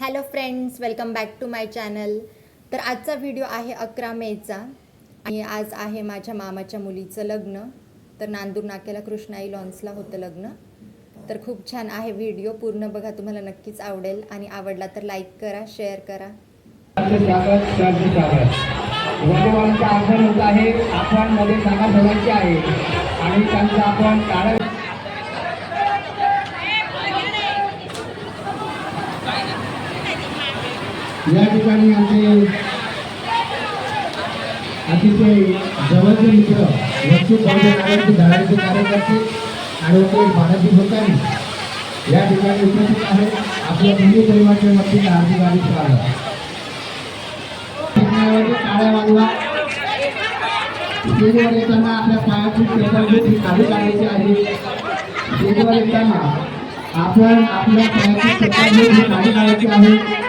Hello friends welcome back to my channel तर आजचा video आहे अकरा मेचा. आणि आज आहे माझ्या मामाच्या मुलीचं लग्न. तर नांदूर नाक्याला कृष्णाई लॉन्सला होतं लग्न. तर खूप छान आहे व्हिडिओ पूर्ण बघा तुम्हाला नक्कीच आवडेल. आणि आवडला तर लाईक करा शेअर करा. आहे. आपण मध्ये आहे. आणि त्यांचा आपण कारण या ठिकाणी आमचे अतिशय जवळचे मित्र वस्तू नावाचे धडाचे कार्यकर्ते ॲडव्होकेट बालाजी भोकानी या ठिकाणी उपस्थित आहेत. आपल्या हिंदू परिवाराच्या वतीने हार्दिक हार्दिक स्वागत. वाजवा. स्टेजवर येताना आपल्या पायाची टेबल खाली काढायची आहे. स्टेजवर येताना आपण आपल्या पायाची टेबल खाली काढायची आहे.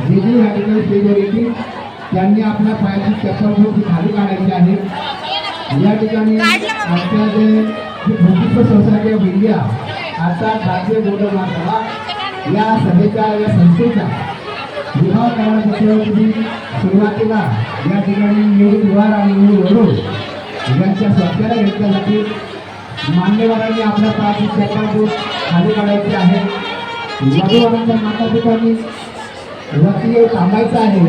जे जे या. ठिकाणी स्टेजवर येतील त्यांनी आपल्या पायाची चप्पल खाली काढायची आहे. या ठिकाणी आमच्या जे भूमिस्थ सोसायटी ऑफ इंडिया अर्थात भारतीय बोर्ड महासभा या सभेच्या या संस्थेच्या विवाह प्रमाणपत्रावरती सुरुवातीला या ठिकाणी निवडून विवाह आणि निवडून वडून यांच्या स्वाक्षऱ्या घेतल्यासाठी मान्यवरांनी आपल्या पायाची चक्राबूत खाली काढायची आहे. वधूवरांच्या माता पितांनी वरती थांबायचं आहे.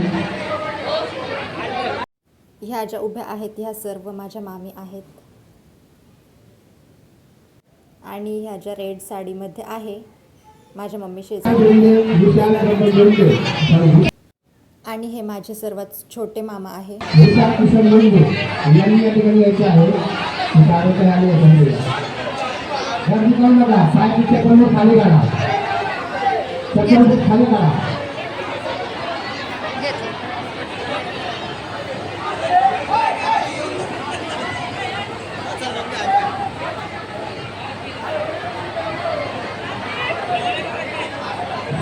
ह्या ज्या उभ्या आहेत ह्या सर्व माझ्या मामी आहेत. आणि ह्या ज्या रेड साडीमध्ये आहे माझ्या मम्मी शेजारी. आणि हे माझे सर्वात छोटे मामा आहे. विशाल किशोर लोंढे यांनी या ठिकाणी यायचे आहे कार्यक्रम आले आहेत गर्दी करू नका पाय तिथे करून खाली काढा चक्कर खाली काढा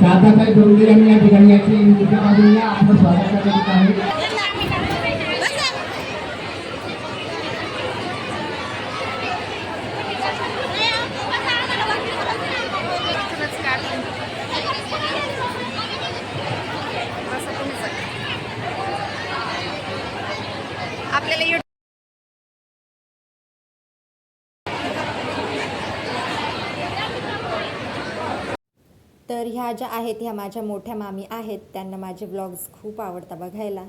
साधाबाई डोंगरे यांनी या ठिकाणी याची उद्या बाजूला आपलं स्वागत करण्यात आहे आपल्याला तर ह्या ज्या आहेत ह्या माझ्या मोठ्या मामी आहेत त्यांना माझे व्लॉग्स खूप आवडतात बघायला.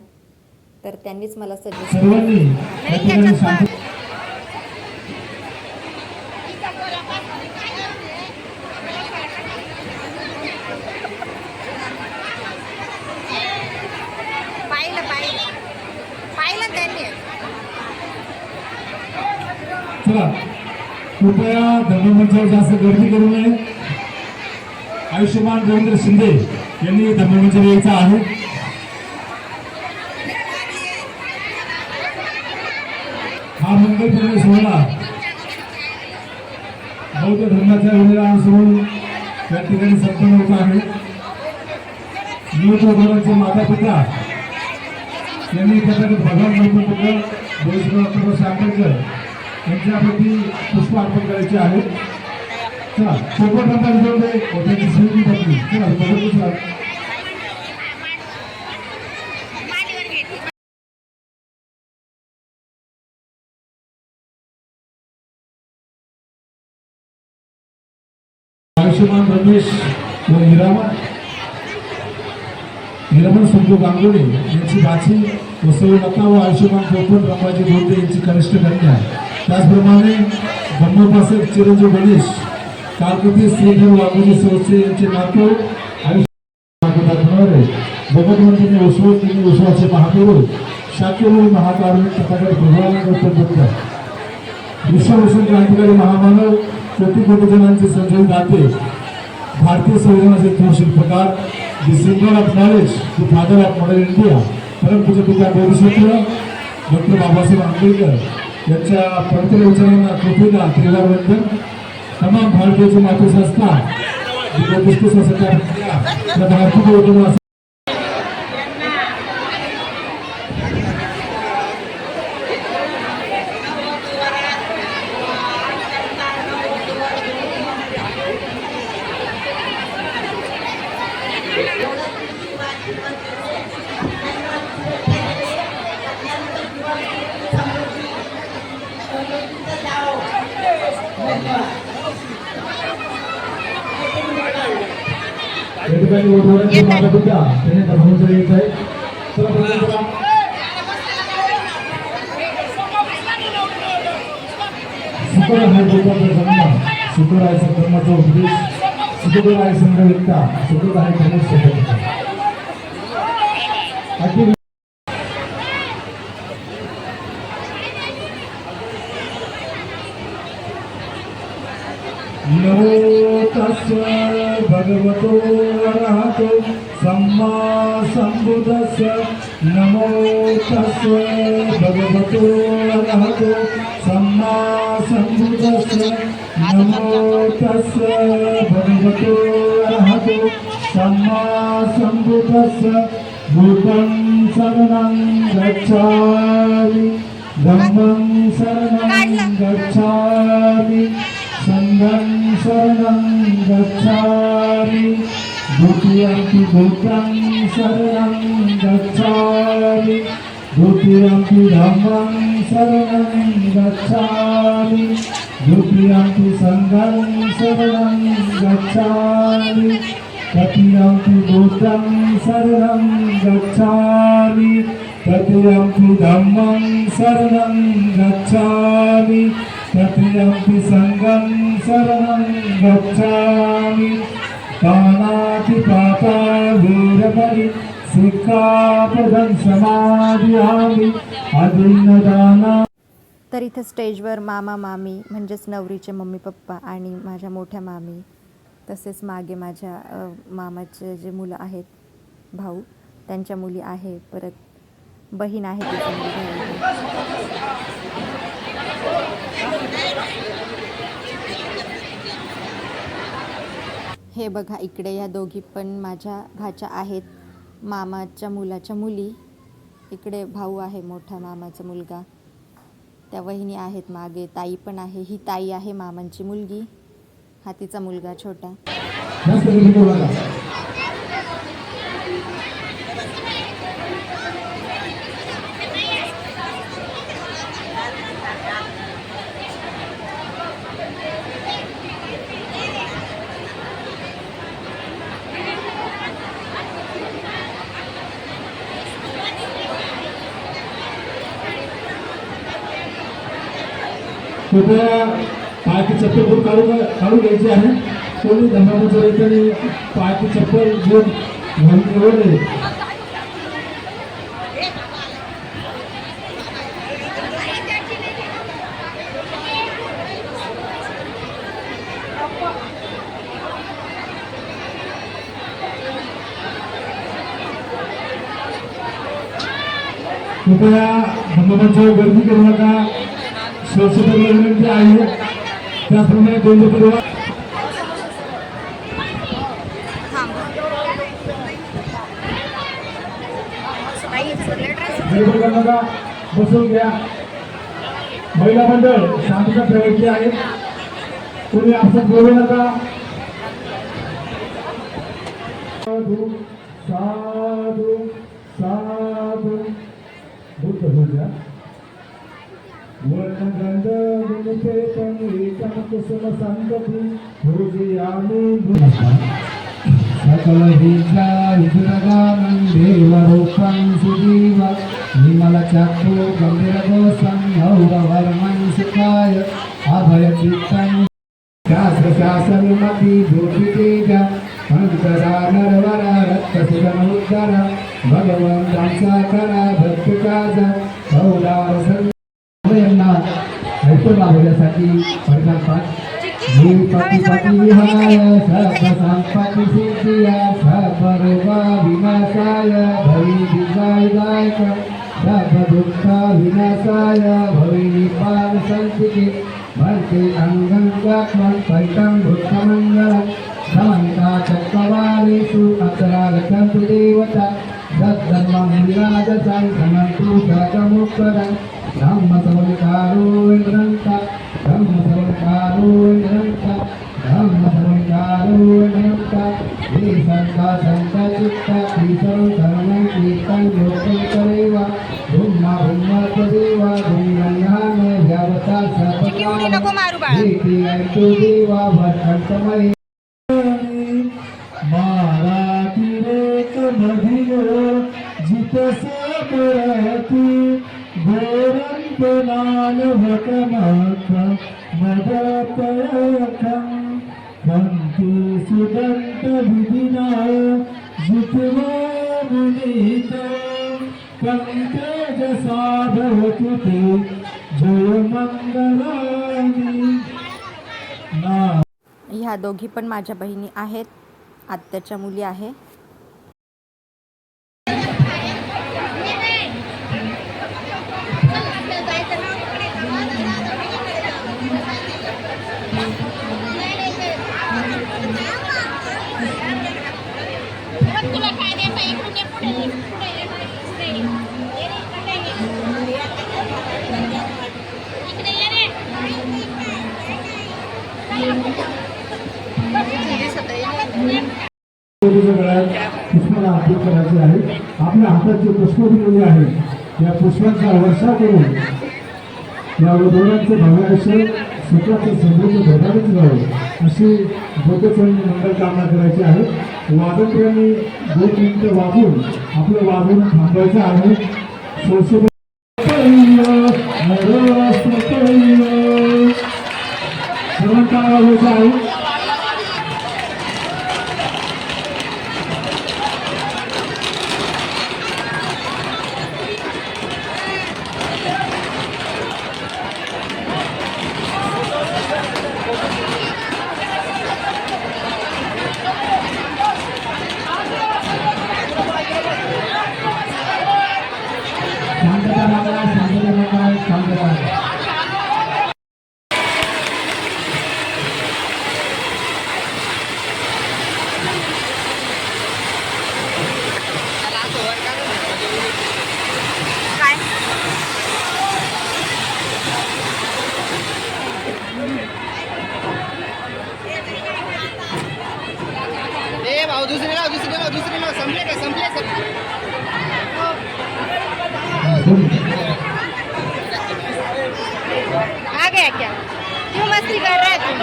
तर त्यांनीच मला सजेस्ट चला कृपया धर्ममंचावर जास्त गर्दी करू नये. आयुष्यमान रवींद्र शिंदे यांनी धर्ममंचावर यायचं आहे. हा मंगलपूर्ण सोहळा बौद्ध धर्माच्या वेळेला अनुसरून त्या ठिकाणी संपन्न होत आहे. निवृत्त माता पिता यांनी त्यासाठी भगवान गौतम बुद्ध बोईसराव आंबेडकर यांच्याप्रती पुष्प अर्पण करायचे आहे. चला आता त्यांची पत्नी चला. आयुष्यमान रमेश व हिरामन. हिरमन संजू गांगुडे यांची बाची वसवलता व आयुष्यमान चौपन रमाजी बोलते यांची कनिष्ठ कन्या. त्याचप्रमाणे ब्रह्मोपासक चिरंजीव गणेश. कालकृती श्रीधर वाघोजी संस्थे यांचे नातू आणि भगवंतांनी उसवत तिने उसवाचे महादेव शाक्यवरी महाकारुणिक तथागत भगवान बुद्ध विश्वभूषण क्रांतिकारी महामानव कोटी कोटी जणांचे संजय दाते भारतीय संविधानाचे थोर शिल्पकार the singer of knowledge the father of modern India परमपूज्य पिता बोधिसत्व डॉक्टर बाबासाहेब आंबेडकर यांच्या पवित्र विचारांना कृपेला त्रिवार वंदन तमाम भारतीय मातृ संस्था the Buddhist society of India भारतीय उद्यमा ठिकाणी वधूवरांची मागत होत्या त्याने दर्शनाचं यायचं आहे चला प्रयत्न करा. शुक्र हा देवाचा जन्म शुक्र आहे संकर्माचा उपदेश शुक्र आहे संघविकता शुक्र आहे धर्म नमो तस् भगवतो अरहतो सम्मा सम्बुद्धस्य नमो तस् भगवतो अरहतो सम्मा सम्बुद्धस्य नमो तस् भगवतो अरहतो सम्मा सम्बुद्धस्य भूतं शरणं गच्छामि धम्मं शरणं गच्छामि सङ्गं शरणं गच्छामि द्वितीयम्पि बुद्धं शरणं गच्छामि द्वितीयम्पि धम्मं शरणं गच्छामि द्वितीयम्पि सङ्गं शरणं गच्छामि तृतीयम्पि बुद्धं शरणं गच्छामि तृतीयम्पि धम्मं शरणं गच्छामि तृतीयम्पि सङ्गं शरणं गच्छामि। पानातिपाता वीरपरि सिक्कापदं समाधियामि। अदिन्नदाना तर इथं स्टेजवर मामा मामी म्हणजेच नवरीचे मम्मी पप्पा आणि माझ्या मोठ्या मामी तसेच मागे माझ्या मामाचे जे मुलं आहेत भाऊ त्यांच्या मुली आहे परत बहीण आहे तिची मुलगी आहे. हे बघा इकडे ह्या दोघी पण माझ्या भाच्या आहेत. मामाच्या मुलाच्या मुली. इकडे भाऊ आहे मोठा मामाचा मुलगा. त्या वहिनी आहेत मागे ताई पण आहे. ही ताई आहे मामांची मुलगी. हा तिचा मुलगा छोटा. कृपया पायाची चप्पल घेऊन काढून काढून घ्यायची आहे. कोणी धर्माचं इथे पायाची चप्पल घेऊन घालून कृपया धमाबांच्या गर्दी करू नका. स्वच्छतेला विनंती आहे त्याप्रमाणे दोन्ही परिवार करू नका बसून घ्या महिला मंडळ शांतता ठेवायची आहे कोणी असं बोलू नका साधू साधू साधू. बुद्ध बोलल्या देवरूपं सुजीव विमलचक्षु गम्भीरदोषं गौरवर्मं सुखाय अभयचित्तं शास्त्रशासनमपि ज्योतितेज पंकजा नरवर रक्तसुधनोद्दर भगवंतांचा करा भक्तिकाज कौलार संत ऐकून लाभण्यासाठी परिकल्पना भूपती पती सर्व संपत्ती सिद्धिया सर्व विनाशाय भवी दिगायदायक सर्व दुःख विनाशाय भवी निपाल संतिके भूतमंगलम समन्ता चक्रवालेषु अतरागतन्तु देवता तद्धर्मं विराजसं धनन्तु धर्ममुत्तरं धर्मसमकारो निरन्त धर्मसमकारो निरन्त धर्मसमकारो निरन्त हे सर्वा सन्तचित्त ईश्वरं धर्मं कीर्तं योगं करेव धूम्मा धूम्मा तदेव धूम्यः मे व्यवता सर्वदा हे क्रियन्तु देवा वर्षन्तमयि महाराज मधील जितसे मराठी गोरंपणान भटमाता मदपयखं कंती सुदंत विधिना जितवा पंकज साधवतु ते जय मंगलानी। ह्या दोघी पण माझ्या बहिणी आहेत आत्याच्या मुली आहे. पुष्पाला अर्पण करायचे आहे आपल्या हातात जे पुष्प दिलेले आहे या पुष्पांचा वर्षा करून या दोघांचे भव्य आयुष्य समृद्ध धोरणानेच राहावं अशी बोधचरणी मंडळ कामना करायची आहे. वादनप्रियांनी दोन मिनिटं वाजून आपलं वाजून थांबायचं आहे. संशोधन सर्वांचा आवाज यायचा आहे शांतता मागा शांतता मागा शांतता काय ए भाऊ दुसरी लाव दुसरी लाव दुसरी लाव संपले का संपले संपले आ गया क्या क्यों मस्ती कर रहा है तुम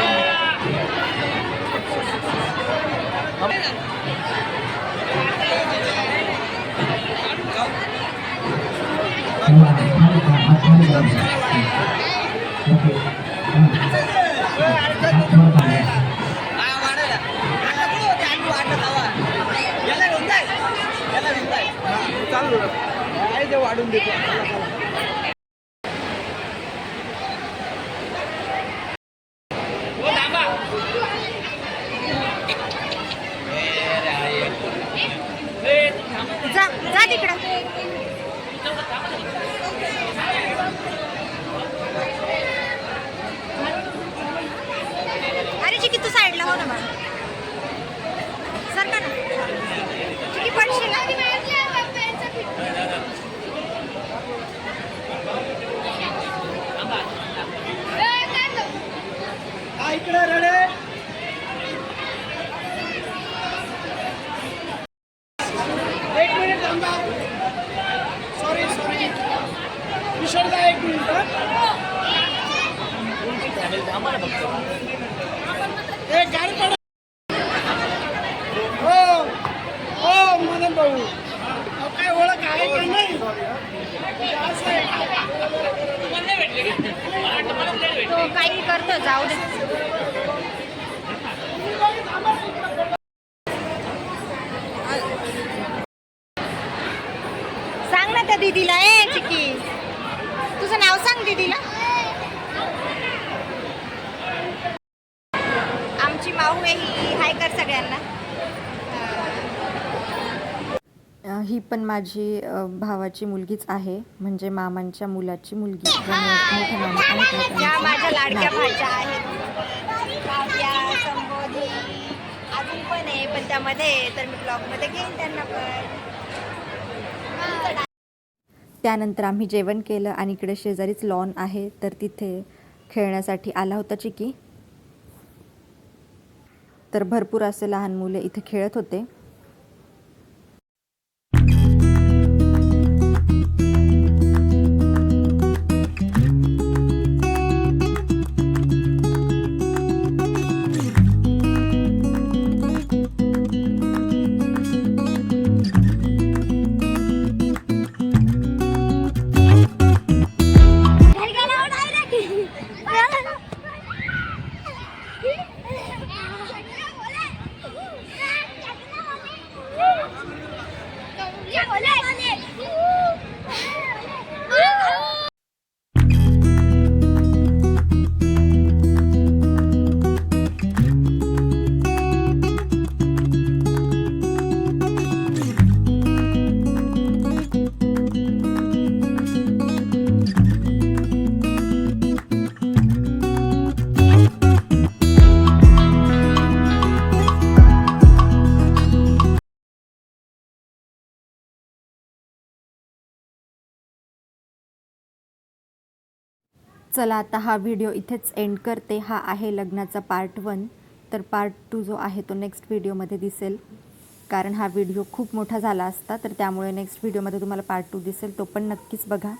हा वाढायला आता कुठं होते आम्ही वाढलं तवा याला घेऊन जाय याला घेऊन जाय चालू काय ते वाढून देतो जा जा तिकडं अरे चिकी तू साईडला हो ना मग. सर का ना. चिकी पडशील इकडे रडे एक मिनिट थांबा सॉरी सॉरी किशोरदा एक मिनिट. एक गाडी पडा हो हो मदन भाऊ. काय ओळख आहे का नाही? हो, काही करतो जाऊ दे. सांग ना त्या दीदीला ए चिकी. तुझं नाव सांग दीदीला. आमची माऊ आहे ही हाय कर सगळ्यांना. ही पण माझी भावाची मुलगीच आहे म्हणजे मामांच्या मुलाची मुलगी. या माझ्या लाडक्या. भाज्या आहेत. अजून पण आहे पण त्यामध्ये तर मी ब्लॉगमध्ये घेईन त्यांना पण. त्यानंतर आम्ही जेवण केलं आणि इकडे शेजारीच लॉन आहे तर तिथे खेळण्यासाठी आला होता चिकी. तर भरपूर असे लहान मुले इथे खेळत होते. चला आता हा व्हिडिओ इथेच एंड करते. हा आहे लग्नाचा पार्ट वन तर पार्ट टू जो आहे तो नेक्स्ट व्हिडिओमध्ये दिसेल. कारण हा व्हिडिओ खूप मोठा झाला असता तर त्यामुळे नेक्स्ट व्हिडिओमध्ये तुम्हाला पार्ट टू दिसेल. तो पण नक्कीच बघा.